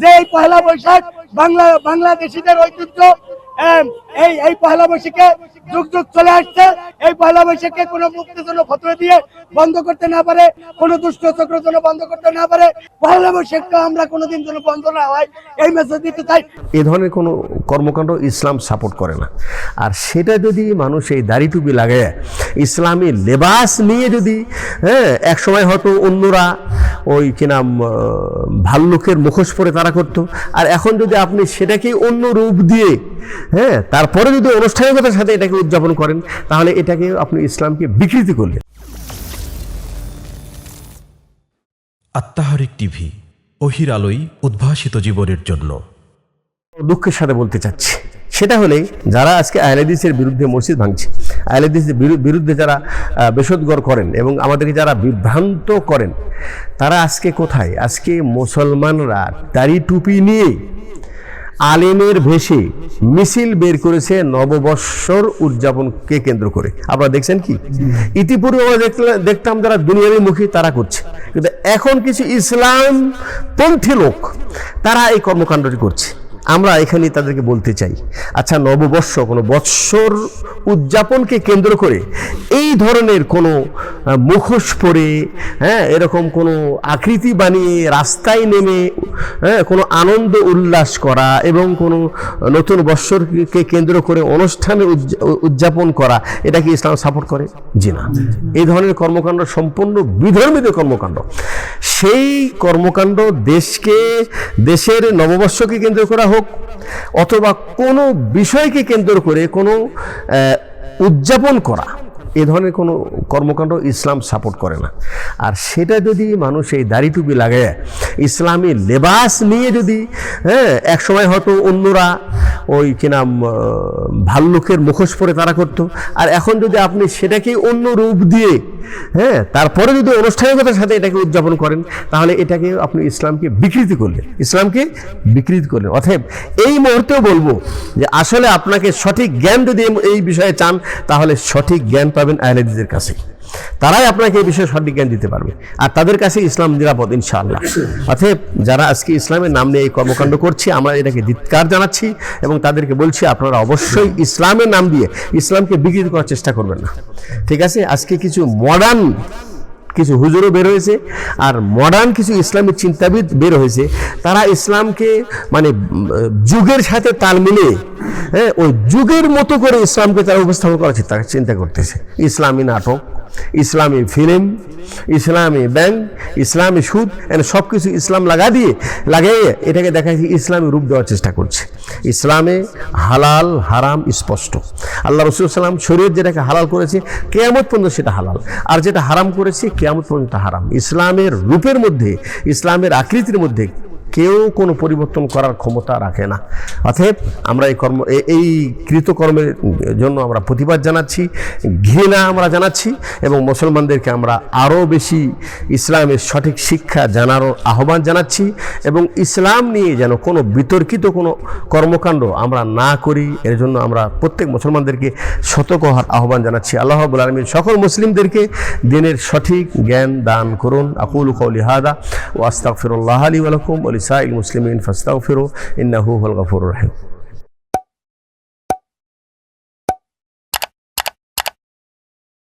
যে এই পহেলা বৈশাখ বাংলা, বাংলাদেশিদের ঐতিহ্য এই এই পহেলা বৈশাখে যুগ যুগ চলে আসছে। এই পহেলা বৈশাখে কোনো মুক্তি যেন ফতোয়া দিয়ে বন্ধ করতে না পারে, কোনো দুষ্ট চক্র যেন বন্ধ করতে না পারে। পয়লা বৈশাখটা আমরা কোনোদিন যেন বন্ধ না হয়, এই মেসেজ দিতে চাই। এ ধরনের কোনো কর্মকাণ্ড ইসলাম সাপোর্ট করে না। আর সেটা যদি মানুষ এই দাড়ি টুপি লাগায়, ইসলামী লেবাস নিয়ে যদি হ্যাঁ এক সময় হয়তো অন্যরা ওই কি নাম ভাল্লুকের মুখোশ পরে তারা করতো, আর এখন যদি আপনি সেটাকেই অন্য রূপ দিয়ে হ্যাঁ তারপরে যদি আনুষ্ঠানিকতার সাথে এটাকে উদযাপন করেন তাহলে এটাকে আপনি ইসলামকে বিকৃতি করলেন। আত্মাহারিক টিভি অহির আলোই উদ্ভাসিত জীবনের জন্য। দুঃখের সাথে বলতে চাচ্ছি সেটা হলে যারা আজকে আহলেদিসের বিরুদ্ধে মসজিদ ভাঙছে আহলেদিসের বিরুদ্ধে যারা বেসদগর করেন এবং আমাদেরকে যারা বিভ্রান্ত করেন তারা আজকে কোথায়? আজকে মুসলমানরা দাড়ি টুপি নিয়ে আলেমের ভেসে মিছিল বের করেছে নববর্ষর উদযাপনকে কেন্দ্র করে। আপনারা দেখছেন কি? ইতিপূর্বে আমরা দেখতাম যারা দুনিয়াবী মুখী তারা করছে। কিন্তু এখন কিছু ইসলাম পন্থী লোক, তারা এই কর্মকাণ্ডটি করছে। আমরা এখানে তাদেরকে বলতে চাই আচ্ছা নববর্ষ কোনো বৎসর উদযাপনকে কেন্দ্র করে এই ধরনের কোনো মুখোশ পরে হ্যাঁ এরকম কোনো আকৃতি বানিয়ে রাস্তায় নেমে হ্যাঁ কোনো আনন্দ উল্লাস করা এবং কোনো নতুন বৎসরকে কেন্দ্র করে অনুষ্ঠানে উদযাপন করা, এটা কি ইসলাম সাপোর্ট করে? জি না। এই ধরনের কর্মকাণ্ড সম্পূর্ণ বিধর্মীয় কর্মকাণ্ড। সেই কর্মকাণ্ড দেশকে, দেশের নববর্ষকে কেন্দ্র করা হোক, অথবা কোনো বিষয়কে কেন্দ্র করে কোনো উদযাপন করা এ ধরনের কোনো কর্মকাণ্ড ইসলাম সাপোর্ট করে না। আর সেটা যদি মানুষ এই দাড়ি টুপি লাগায়, ইসলামী লেবাস নিয়ে যদি হ্যাঁ এক সময় হয়তো অন্যরা ওই কি নাম ভাল্লুকের মুখোশ পরে তারা করতো। আর এখন যদি আপনি সেটাকেই অন্য রূপ দিয়ে হ্যাঁ তারপরে যদি আনুষ্ঠানিকতার সাথে এটাকে উদযাপন করেন, তাহলে এটাকে আপনি ইসলামকে বিকৃতি করলেন। ইসলামকে বিকৃতি করলেন। অতএব এই মুহূর্তেও বলব যে আসলে আপনাকে সঠিক জ্ঞান যদি এই বিষয়ে চান, তাহলে সঠিক জ্ঞান পাবেন আহলেদিদের কাছে। তারাই আপনাকে এই বিষয়ে সঠিক জ্ঞান দিতে পারবে। আর তাদের কাছে ইসলাম নিরাপদ, ইনশাআল্লাহ। অতএব যারা আজকে ইসলামের নাম নিয়ে এই কর্মকাণ্ড করছে, আমরা এটাকে ধিৎকার জানাচ্ছি এবং তাদেরকে বলছি, আপনারা অবশ্যই ইসলামের নাম দিয়ে ইসলামকে বিকৃত করার চেষ্টা করবেন না। ঠিক আছে? আজকে কিছু মডার্ন কিছু হুজুরও বের হয়েছে, আর মডার্ন কিছু ইসলামিক চিন্তাবিদ বের হয়েছে। তারা ইসলামকে মানে যুগের সাথে তাল মিলিয়ে হ্যাঁ ওই যুগের মতো করে ইসলামকে তারা উপস্থাপন করার চিন্তা করতেছে। ইসলামী নাটক, ইসলামী ফিল্ম, ইসলামী ব্যাংক, ইসলামী সুদ, এনে সব কিছু ইসলাম লাগা দিয়ে, লাগিয়ে এটাকে দেখা যাচ্ছে ইসলামী রূপ দেওয়ার চেষ্টা করছে। ইসলামে হালাল, হারাম, স্পষ্ট। আল্লাহ রসুল সাল্লাম শরীয়ত যেটাকে হালাল করেছে, কেয়ামত পর্যন্ত সেটা হালাল। আর যেটা হারাম করেছে, কেয়ামত পর্যন্ত হারাম। ইসলামের রূপের মধ্যে, ইসলামের আকৃতির মধ্যে কেউ কোনো পরিবর্তন করার ক্ষমতা রাখে না। অতএব আমরা এই কর্ম এই কৃতকর্মের জন্য আমরা প্রতিবাদ জানাচ্ছি, ঘৃণা আমরা জানাচ্ছি এবং মুসলমানদেরকে আমরা আরও বেশি ইসলামের সঠিক শিক্ষা জানার আহ্বান জানাচ্ছি এবং ইসলাম নিয়ে যেন কোনো বিতর্কিত কোনো কর্মকাণ্ড আমরা না করি, এর জন্য আমরা প্রত্যেক মুসলমানদেরকে সতর্ক হওয়ার আহ্বান জানাচ্ছি। আল্লাহ রাব্বুল আলমীর সকল মুসলিমদেরকে দিনের সঠিক জ্ঞান দান করুন। আকুল কৌলি হাদা ও আস্তাগফিরুল্লাহ আলী ওয়ালাকুম سائر المسلمين فاستغفروا إنه هو الغفور الرحيم.